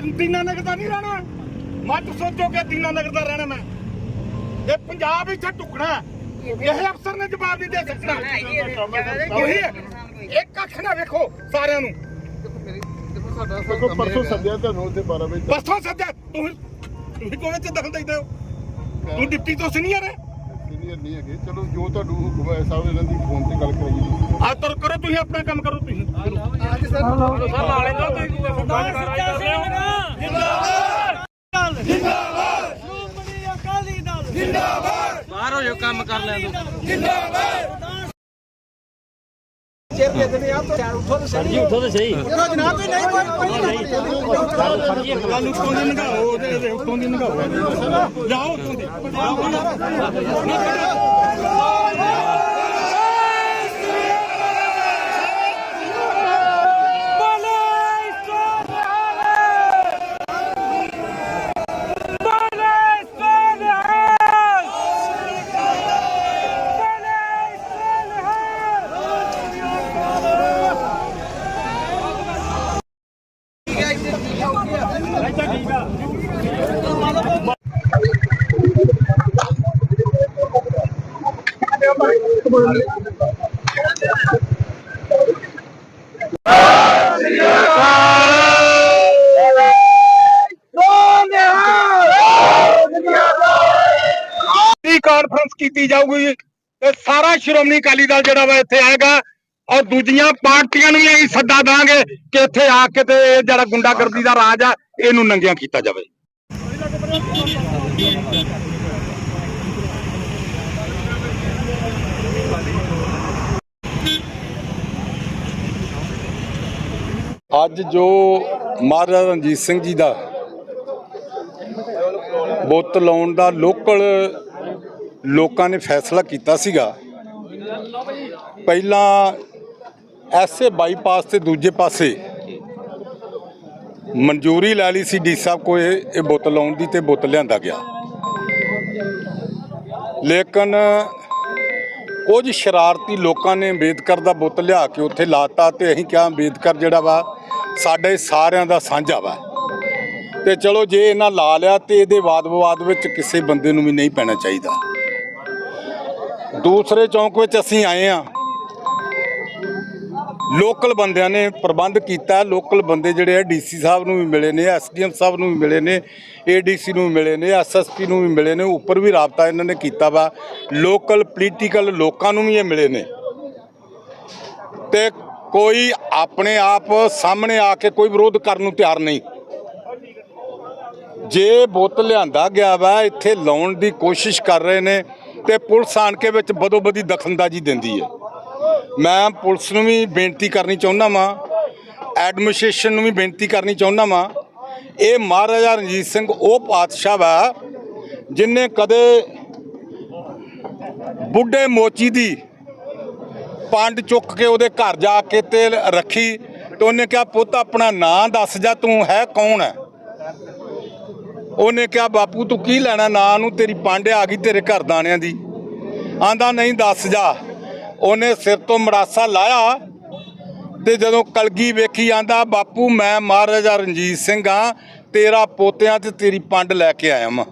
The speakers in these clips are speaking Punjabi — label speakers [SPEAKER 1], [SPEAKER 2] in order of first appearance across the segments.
[SPEAKER 1] ਫਿਰ ਦੀਨਾਨਗਰ ਦਾ ਨਹੀਂ ਰਹਿਣਾ। ਮਤ ਸੋਚੋ ਕਿ ਦੀਨਾਨਗਰ ਦਾ ਰਹਿਣਾ ਮੈਂ। ਇਹ ਪੰਜਾਬ ਇੱਥੇ ਟੁਕਣਾ ਹੈ। ਇਹ ਅਫਸਰ ਨੇ ਜਵਾਬ ਨਹੀਂ ਦੇ ਸਕਦਾ। ਉਹੀ ਇੱਕ ਅੱਖ ਨਾ ਵੇਖੋ ਸਾਰਿਆਂ ਨੂੰ।
[SPEAKER 2] ਦੇਖੋ ਪਰਸੋਂ ਸੱਦਿਆ ਤੁਹਾਨੂੰ ਉੱਥੇ 12 ਵਜੇ
[SPEAKER 1] ਬਸੋਂ ਸੱਜਾ ਤੁਸੀਂ ਤੁਸੀਂ ਕੋਵੇਂ ਚ ਦਖਲ ਦੇਦੇ ਹੋ? ਤੂੰ ਡਿਪਟੀ ਤੋਂ ਸੀਨੀਅਰ ਹੈ।
[SPEAKER 2] ਸੀਨੀਅਰ ਨਹੀਂ ਹੈਗੇ। ਚਲੋ ਜੋ ਤੁਹਾਨੂੰ ਹੁਕਮ ਹੈ ਸਾਹਿਬ ਇਹਨਾਂ ਦੀ ਫੋਨ ਤੇ ਗੱਲ ਕਰਾਈ
[SPEAKER 1] ਆ ਤੁਰ ਕਰੋ ਤੁਸੀਂ ਆਪਣਾ ਕੰਮ ਕਰੋ ਤੁਸੀਂ।
[SPEAKER 3] ਬਾਹਰ ਹੋ ਜਾ ਕੰਮ ਕਰ ਲੈ ਤੂੰ
[SPEAKER 4] ਜੀ ਉੱਠੋ ਤੇ ਸਹੀ।
[SPEAKER 1] ਗੱਲ ਉੱਤੋਂ ਦੀ ਨਗਾਓ ਉਹਦੇ ਉੱਤੋਂ ਦੀ ਨਗਾਓ ਜਾਓ ਦੀ। ਦੀ ਕੀਤੀ ਜਾਊਗੀ। ਤੇ ਸਾਰਾ ਸ਼੍ਰੋਮਣੀ ਅਕਾਲੀ ਦਲ ਜਿਹੜਾ ਵਾ ਇੱਥੇ ਆਏਗਾ ਔਰ ਦੂਜੀਆਂ ਪਾਰਟੀਆਂ ਨੂੰ ਵੀ ਅਸੀਂ ਸੱਦਾ ਦਾਂਗੇ ਕਿ ਇੱਥੇ ਆ ਕੇ ਤੇ ਇਹ ਜਿਹੜਾ ਗੁੰਡਾਗਰਦੀ ਦਾ ਰਾਜ ਆ, ਇਹਨੂੰ ਨੰਗਿਆ ਕੀਤਾ ਜਾਵੇ।
[SPEAKER 5] ਅੱਜ ਜੋ ਮਹਾਰਾਜਾ ਰਣਜੀਤ ਸਿੰਘ ਜੀ ਦਾ ਬੁੱਤ ਲਾਉਣ ਦਾ ਲੋਕਲ ਲੋਕਾਂ ਨੇ ਫੈਸਲਾ ਕੀਤਾ ਸੀਗਾ। ਪਹਿਲਾਂ ਐਸੇ ਬਾਈਪਾਸ ਤੇ ਦੂਜੇ ਪਾਸੇ ਮਨਜ਼ੂਰੀ ਲੈ ਲਈ ਸੀ, ਡੀ ਸਾਹਿਬ ਕੋਲ ਇਹ ਬੁੱਤ ਲਾਉਣ ਦੀ ਤੇ ਬੁੱਤ ਲਿਆਂਦਾ ਗਿਆ। ਲੇਕਿਨ ਕੁਝ ਸ਼ਰਾਰਤੀ ਲੋਕਾਂ ਨੇ ਅੰਬੇਦਕਰ ਦਾ ਬੁੱਤ ਲਿਆ ਕੇ ਉੱਥੇ ਲਾਤਾ ਤੇ ਅਸੀਂ ਕਿਹਾ ਅੰਬੇਦਕਰ ਜਿਹੜਾ ਵਾ, ਸਾਡੇ ਸਾਰਿਆਂ ਦਾ ਸਾਂਝਾ ਵਾ। ਤੇ ਚਲੋ ਜੇ ਇਹਨਾਂ ਲਾ ਲਿਆ ਤੇ ਇਹਦੇ ਵਾਦ ਵਿਵਾਦ ਵਿੱਚ ਕਿਸੇ ਬੰਦੇ ਨੂੰ ਵੀ ਨਹੀਂ ਪੈਣਾ ਚਾਹੀਦਾ। ਦੂਸਰੇ ਚੌਂਕ ਵਿੱਚ ਅਸੀਂ ਆਏ ਆ ਲੋਕਲ ਬੰਦਿਆਂ ਨੇ ਪ੍ਰਬੰਧ ਕੀਤਾ। ਲੋਕਲ ਬੰਦੇ ਜਿਹੜੇ ਆ ਡੀਸੀ ਸਾਹਿਬ ਨੂੰ ਵੀ ਮਿਲੇ ਨੇ ਐਸਡੀਐਮ ਸਾਹਿਬ ਨੂੰ ਵੀ ਮਿਲੇ ਨੇ ਏਡੀਸੀ ਨੂੰ ਵੀ ਮਿਲੇ ਨੇ ਐਸਐਸਪੀ ਨੂੰ ਵੀ ਮਿਲੇ ਨੇ, ਉੱਪਰ ਵੀ ਰਾਬਤਾ ਇਹਨਾਂ ਨੇ ਕੀਤਾ ਵਾ। ਲੋਕਲ ਪੋਲੀਟੀਕਲ ਲੋਕਾਂ ਨੂੰ ਵੀ ਇਹ ਮਿਲੇ ਨੇ। ਤੇ ਕੋਈ ਆਪਣੇ ਆਪ ਸਾਹਮਣੇ ਆ ਕੇ ਕੋਈ ਵਿਰੋਧ ਕਰਨ ਨੂੰ ਤਿਆਰ ਨਹੀਂ। ਜੇ ਬੁੱਤ ਲਿਆਂਦਾ ਗਿਆ ਵਾ, ਇੱਥੇ ਲਾਉਣ ਦੀ ਕੋਸ਼ਿਸ਼ ਕਰ ਰਹੇ ਨੇ ਤੇ ਪੁਲਿਸ ਆਣ ਕੇ ਵਿੱਚ ਬਦੋ ਬਦੀ ਦਖਲਅੰਦਾਜ਼ੀ ਦਿੰਦੀ ਹੈ। ਮੈਂ ਪੁਲਿਸ ਨੂੰ ਵੀ ਬੇਨਤੀ ਕਰਨੀ ਚਾਹੁੰਦਾ ਵਾਂ, ਐਡਮਿਨਿਸਟ੍ਰੇਸ਼ਨ ਨੂੰ ਵੀ ਬੇਨਤੀ ਕਰਨੀ ਚਾਹੁੰਦਾ ਵਾਂ। ਇਹ ਮਹਾਰਾਜਾ ਰਣਜੀਤ ਸਿੰਘ ਉਹ ਪਾਤਸ਼ਾਹ ਵਾ, ਜਿਨੇ ਕਦੇ ਬੁੱਢੇ ਮੋਚੀ ਦੀ ਪੰਡ ਚੁੱਕ ਕੇ ਉਹਦੇ ਘਰ ਜਾ ਕੇ ਤੇ ਰੱਖੀ ਤੇ ਉਹਨੇ ਕਿਹਾ, ਪੁੱਤ, ਆਪਣਾ ਨਾਂ ਦੱਸ ਜਾ, ਤੂੰ ਹੈ ਕੌਣ ਹੈ? ਉਹਨੇ ਕਿਹਾ, ਬਾਪੂ, ਤੂੰ ਕੀ ਲੈਣਾ? ਨਾ ਨੂੰ ਤੇਰੀ ਪੰਡ ਆ ਗਈ ਤੇਰੇ ਘਰ ਦਾਣਿਆਂ ਦੀ। ਆਂਦਾ, ਨਹੀਂ, ਦੱਸ ਜਾ। ਉਹਨੇ ਸਿਰ ਤੋਂ ਮੜਾਸਾ ਲਾਇਆ ਤੇ ਜਦੋਂ ਕਲਗੀ ਵੇਖੀ, ਆਂਦਾ, ਬਾਪੂ, ਮੈਂ ਮਹਾਰਾਜਾ ਰਣਜੀਤ ਸਿੰਘ ਆ, ਤੇਰਾ ਪੋਤਿਆਂ ਤੇ ਤੇਰੀ ਪੰਡ ਲੈ ਕੇ ਆਇਆ ਵਾਂ।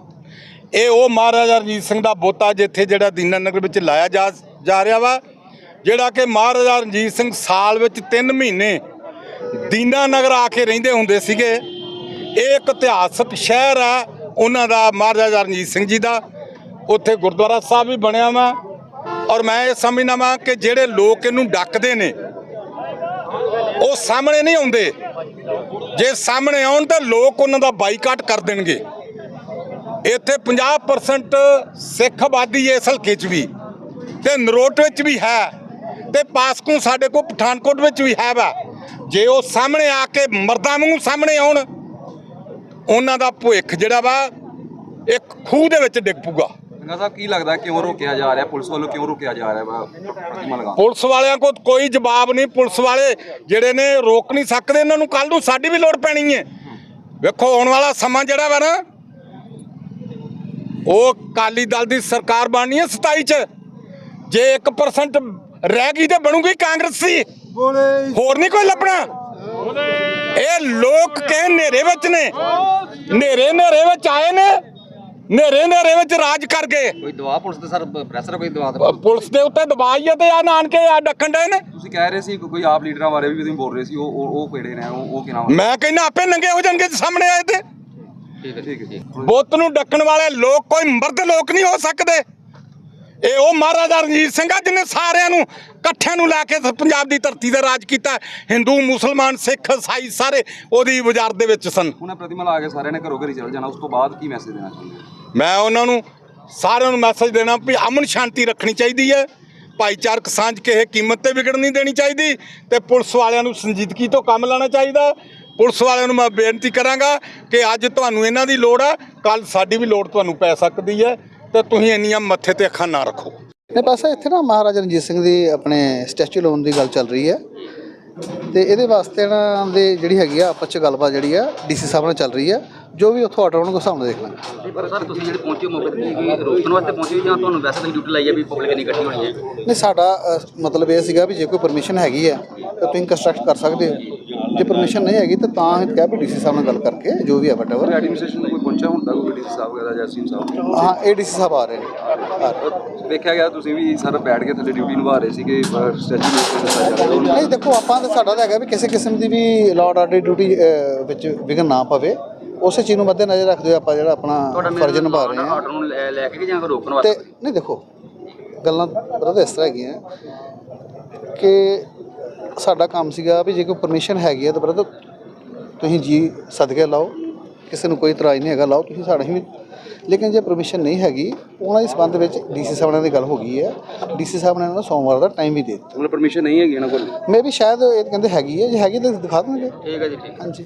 [SPEAKER 5] ਇਹ ਉਹ ਮਹਾਰਾਜਾ ਰਣਜੀਤ ਸਿੰਘ ਦਾ ਬੋਤਾ ਜਿੱਥੇ ਜਿਹੜਾ ਦੀਨਾ ਨਗਰ ਵਿੱਚ ਲਾਇਆ ਜਾ ਜਾ ਰਿਹਾ ਵਾ, ਜਿਹੜਾ ਕਿ ਮਹਾਰਾਜਾ ਰਣਜੀਤ ਸਿੰਘ ਸਾਲ ਵਿੱਚ 3 ਮਹੀਨੇ ਦੀਨਾ ਨਗਰ ਆ ਕੇ ਰਹਿੰਦੇ ਹੁੰਦੇ ਸੀਗੇ। ਇਹ ਇੱਕ ਇਤਿਹਾਸਕ ਸ਼ਹਿਰ ਹੈ, ਉਹਨਾਂ ਦਾ ਮਹਾਰਾਜਾ ਰਣਜੀਤ ਸਿੰਘ ਜੀ ਦਾ। ਉੱਥੇ ਗੁਰਦੁਆਰਾ ਸਾਹਿਬ ਵੀ ਬਣਿਆ ਵਾ ਔਰ ਮੈਂ ਇਹ ਸਮਝਦਾ ਵਾਂ ਕਿ ਜਿਹੜੇ ਲੋਕ ਇਹਨੂੰ ਡੱਕਦੇ ਨੇ, ਉਹ ਸਾਹਮਣੇ ਨਹੀਂ ਆਉਂਦੇ। ਜੇ ਸਾਹਮਣੇ ਆਉਣ ਤਾਂ ਲੋਕ ਉਹਨਾਂ ਦਾ ਬਾਈਕਾਟ ਕਰ ਦੇਣਗੇ। ਇੱਥੇ 50% ਸਿੱਖ ਆਬਾਦੀ ਹੈ ਇਸ ਹਲਕੇ 'ਚ ਵੀ ਤੇ ਨਰੋਟ ਵਿੱਚ ਵੀ ਹੈ ਤੇ ਪਾਸਕੂ ਸਾਡੇ ਕੋਲ ਪਠਾਨਕੋਟ ਵਿੱਚ ਵੀ ਹੈ ਵਾ। ਜੇ ਉਹ ਸਾਹਮਣੇ ਆ ਕੇ ਮਰਦਾਂ ਵਾਂਗੂ ਸਾਹਮਣੇ ਆਉਣ ਉਹਨਾਂ ਦਾ ਭੁੱਖ ਜਿਹੜਾ ਵਾ ਇੱਕ ਖੂਹ ਦੇ ਵਿੱਚ ਡਿੱਗ ਪੂਗਾ
[SPEAKER 3] ਸਿੰਘਾ ਸਾਹਿਬ ਕੀ ਲੱਗਦਾ ਕਿਉਂ ਰੋਕਿਆ ਜਾ ਰਿਹਾ? ਪੁਲਿਸ ਵੱਲੋਂ ਕਿਉਂ ਰੋਕਿਆ ਜਾ ਰਿਹਾ ਵਾ? ਪ੍ਰਤੀਮਾ
[SPEAKER 5] ਪੁਲਿਸ ਵਾਲਿਆਂ ਕੋਲ ਕੋਈ ਜਵਾਬ ਨਹੀਂ। ਪੁਲਿਸ ਵਾਲੇ ਜਿਹੜੇ ਨੇ ਰੋਕ ਨਹੀਂ ਸਕਦੇ। ਇਹਨਾਂ ਨੂੰ ਕੱਲ ਨੂੰ ਸਾਡੀ ਵੀ ਲੋੜ ਪੈਣੀ ਹੈ। ਵੇਖੋ ਆਉਣ ਵਾਲਾ ਸਮਾਂ ਜਿਹੜਾ ਵਾ ਨਾ ਉਹ ਕਾਲੀ ਦਲ ਦੀ ਸਰਕਾਰ ਬਣਨੀ ਹੈ 27 ਚ। ਜੇ 1% ਰਹਿ ਗਈ ਤੇ ਬਣੂਗੀ ਕਾਂਗਰਸੀ। ਹੋਰ ਨਹੀਂ ਕੋਈ ਲੱਭਣਾ। ਇਹ ਲੋਕ ਕੇ ਹਨੇਰੇ ਵਿੱਚ ਨੇ। ਹਨੇਰੇ ਹਨੇਰੇ ਵਿੱਚ ਆਏ ਨੇ। ਹਨੇਰੇ ਹਨੇਰੇ ਵਿੱਚ ਰਾਜ ਕਰ ਗਏ।
[SPEAKER 3] ਕੋਈ ਦਵਾ ਪੁਲਿਸ ਤੇ ਸਰ ਪ੍ਰੈਸ਼ਰ ਕੋਈ ਦਵਾ
[SPEAKER 5] ਪ- ਪੁਲਿਸ ਦੇ ਉੱਤੇ ਦਬਾਈ ਹੈ ਤੇ ਆ ਨਾਨਕੇ ਆ ਡੱਕਣ ਡਏ ਨੇ।
[SPEAKER 3] ਤੁਸੀਂ ਕਹਿ ਰਹੇ ਸੀ ਕੋਈ ਆਪ ਲੀਡਰਾਂ ਬਾਰੇ ਵੀ ਤੁਸੀਂ ਬੋਲ ਰਹੇ ਸੀ ਉਹ ਉਹ ਕਿਹੜੇ ਨੇ ਉਹ ਉਹ ਕੀ ਨਾਮ
[SPEAKER 5] ਮੈਂ ਕਹਿੰਦਾ ਆਪੇ ਨੰਗੇ ਹੋ ਜਾਣਗੇ ਜੇ ਸਾਹਮਣੇ ਆਏ ਤੇ।
[SPEAKER 3] ਠੀਕ ਹੈ ਠੀਕ ਹੈ।
[SPEAKER 5] ਬੁੱਤ ਨੂੰ ਡੱਕਣ ਵਾਲੇ ਲੋਕ ਕੋਈ ਮਰਦ ਲੋਕ ਨਹੀਂ ਹੋ ਸਕਦੇ। ਇਹ ਉਹ ਮਹਾਰਾਜਾ ਰਣਜੀਤ ਸਿੰਘ ਆ ਜਿਹਨੇ ਸਾਰਿਆਂ ਨੂੰ ਇਕੱਠਿਆਂ ਨੂੰ ਲੈ ਕੇ ਪੰਜਾਬ ਦੀ ਧਰਤੀ ਤੇ ਰਾਜ ਕੀਤਾ। ਹਿੰਦੂ ਮੁਸਲਮਾਨ ਸਿੱਖ ਈਸਾਈ ਸਾਰੇ ਉਹਦੀ ਵਜ਼ਾਰਤ ਦੇ ਵਿੱਚ ਸਨ।
[SPEAKER 3] ਹੁਣ ਪ੍ਰਤਿਮਾ ਲਾ ਕੇ ਸਾਰਿਆਂ ਨੇ ਘਰੋਂ ਘਰੀ ਚਲ ਜਾਣਾ ਉਸ ਤੋਂ ਬਾਅਦ ਕੀ ਮੈਸੇਜ ਦੇਣਾ ਚਾਹੁੰਦੇ
[SPEAKER 5] ਮੈਂ ਉਹਨਾਂ ਨੂੰ ਸਾਰਿਆਂ ਨੂੰ ਮੈਸੇਜ ਦੇਣਾ ਵੀ ਅਮਨ ਸ਼ਾਂਤੀ ਰੱਖਣੀ ਚਾਹੀਦੀ ਹੈ। ਭਾਈਚਾਰਕ ਸਾਂਝ ਕਿਸੇ ਕੀਮਤ ਤੇ ਵਿਗੜ ਨਹੀਂ ਦੇਣੀ ਚਾਹੀਦੀ ਤੇ ਪੁਲਿਸ ਵਾਲਿਆਂ ਨੂੰ ਸੰਜੀਦਗੀ ਤੋਂ ਕੰਮ ਲੈਣਾ ਚਾਹੀਦਾ। ਪੁਲਿਸ ਵਾਲਿਆਂ ਨੂੰ ਮੈਂ ਬੇਨਤੀ ਕਰਾਂਗਾ ਕਿ ਅੱਜ ਤੁਹਾਨੂੰ ਇਹਨਾਂ ਦੀ ਲੋੜ ਆ ਕੱਲ ਸਾਡੀ ਵੀ ਲੋੜ ਤੁਹਾਨੂੰ ਪੈ ਸਕਦੀ ਹੈ। ਤੇ ਤੁਸੀਂ ਇੰਨੀਆਂ ਮੱਥੇ ਤੇ ਅੱਖਾਂ ਨਾ ਰੱਖੋ।
[SPEAKER 6] ਨੇ ਬਸ ਇੱਥੇ ਨਾ ਮਹਾਰਾਜਾ ਰਣਜੀਤ ਸਿੰਘ ਦੀ ਆਪਣੇ ਸਟੈਚੂ ਲਾਉਣ ਦੀ ਗੱਲ ਚੱਲ ਰਹੀ ਹੈ। ਤੇ ਇਹਦੇ ਵਾਸਤੇ ਇਹਨਾਂ ਦੇ ਜਿਹੜੀ ਹੈਗੀ ਆ ਆਪਸ ਚ ਗੱਲਬਾਤ ਜਿਹੜੀ ਆ ਡੀਸੀ ਸਾਹਿਬ ਨਾਲ ਚੱਲ ਰਹੀ ਹੈ ਜੋ ਵੀ ਉੱਥੋਂ ਆਰਡਰ ਉਸ ਹਿਸਾਬ ਨਾਲ ਦੇਖ ਲਾਂਗੇ।
[SPEAKER 7] ਪਰ ਸਰ ਤੁਸੀਂ ਜਿਹੜੇ ਪਹੁੰਚੇ ਹੋ ਮੌਕੇ ਤੇ ਕੀ ਰੋਕਣ ਵਾਸਤੇ ਪਹੁੰਚੇ ਜਾਂ ਤੁਹਾਨੂੰ ਵੈਸੇ ਤਾਂ ਡਿਊਟੀ ਲਾਈ ਹੈ ਵੀ ਪਬਲਿਕ ਨਹੀਂ ਇਕੱਠੀ ਹੋਣੀ ਹੈ?
[SPEAKER 6] ਨਹੀਂ ਸਾਡਾ ਅ, ਮਤਲਬ ਇਹ ਸੀਗਾ ਵੀ ਜੇ ਕੋਈ ਪਰਮਿਸ਼ਨ ਹੈਗੀ ਹੈ ਤਾਂ ਤੁਸੀਂ ਕੰਸਟਰਕਟ ਕਰ ਸਕਦੇ ਹੋ। ਜੇ ਪਰਮਿਸ਼ਨ ਨਹੀਂ ਹੈਗੀ ਤਾਂ ਤਾਂ ਇਹ ਕਿਹਾ ਵੀ ਡੀਸੀ ਸਾਹਿਬ ਨਾਲ ਗੱਲ ਕਰਕੇ ਜੋ ਵੀ ਹੈ ਵਟਐਵਰ
[SPEAKER 3] ਐਡਮਿਨਿਸਟ੍ਰੇਸ਼ਨ ਤੋਂ ਕੋਈ ਪਹੁੰਚਿਆ ਹੁੰਦਾ ਕੋਈ ਡੀਸੀ ਸਾਹਿਬ ਵਗੈਰਾ ਜਾਂ ਸੀਮ ਸਾਹਿਬ?
[SPEAKER 6] ਹਾਂ ਇਹ ਡੀਸੀ ਸਾਹਿਬ ਆ ਰਹੇ ਨੇ। ਨੇ।
[SPEAKER 3] ਦੇਖਿਆ ਗਿਆ ਤੁਸੀਂ ਵੀ ਸਰ ਬੈਠ ਕੇ ਥੱਲੇ ਡਿਊਟੀ ਨਿਭਾ ਰਹੇ ਸੀਗੇ ਸਟੈਚੂ ਰਿਹਾ
[SPEAKER 6] ਨਹੀਂ ਦੇਖੋ ਆਪਾਂ ਤਾਂ ਸਾਡਾ ਤਾਂ ਹੈਗਾ ਵੀ ਕਿਸੇ ਕਿਸਮ ਦੀ ਵੀ ਲਾਰਡ ਆਰਡਰ ਡਿਊਟੀ ਵਿੱਚ ਵਿਘਨ ਨਾ ਪਵੇ। ਉਸੇ ਚੀਜ਼ ਨੂੰ ਮੱਦੇ ਨਜ਼ਰ ਰੱਖਦੇ ਆਪਾਂ ਜਿਹੜਾ ਆਪਣਾ ਫਰਜ਼ ਨਿਭਾ ਰਹੇ ਹਾਂ।
[SPEAKER 7] ਆਰਡਰ ਨੂੰ ਲੈ ਕੇ ਜਾਂ ਰੋਕਣ ਵਾਸਤੇ?
[SPEAKER 6] ਨਹੀਂ ਦੇਖੋ ਗੱਲਾਂ ਬਰਦਰ ਇਸ ਤਰ੍ਹਾਂ ਹੈਗੀਆਂ ਕਿ ਸਾਡਾ ਕੰਮ ਸੀਗਾ ਵੀ ਜੇ ਕੋਈ ਪਰਮਿਸ਼ਨ ਹੈਗੀ ਹੈ ਤਾਂ ਬਰਦਰ ਤੁਸੀਂ ਜੀ ਸਦਕੇ ਲਾਓ ਕਿਸੇ ਨੂੰ ਕੋਈ ਇਤਰਾਜ਼ ਨਹੀਂ ਹੈਗਾ ਲਾਓ ਤੁਸੀਂ ਸਾਡੇ ਵੀ। ਲੇਕਿਨ ਜੇ ਪਰਮਿਸ਼ਨ ਨਹੀਂ ਹੈਗੀ ਉਹਨਾਂ ਦੇ ਸੰਬੰਧ ਵਿੱਚ ਡੀਸੀ ਸਾਹਿਬ ਨਾਲ ਦੀ ਗੱਲ ਹੋ ਗਈ ਹੈ ਡੀਸੀ ਸਾਹਿਬ ਨੇ ਇਹਨਾਂ ਨੂੰ ਸੋਮਵਾਰ ਦਾ ਟਾਈਮ ਵੀ ਦੇ ਦਿੱਤਾ।
[SPEAKER 3] ਹੁਣ ਪਰਮਿਸ਼ਨ ਨਹੀਂ ਹੈਗੀ ਇਹਨਾਂ ਕੋਲ?
[SPEAKER 6] ਮੇ ਵੀ ਸ਼ਾਇਦ ਇਹ ਕਹਿੰਦੇ ਹੈਗੀ ਹੈ ਜੇ ਹੈਗੀ ਤਾਂ ਦਿਖਾ ਦੇਣਗੇ।
[SPEAKER 7] ਠੀਕ ਹੈ ਜੀ ਠੀਕ
[SPEAKER 6] ਹਾਂਜੀ।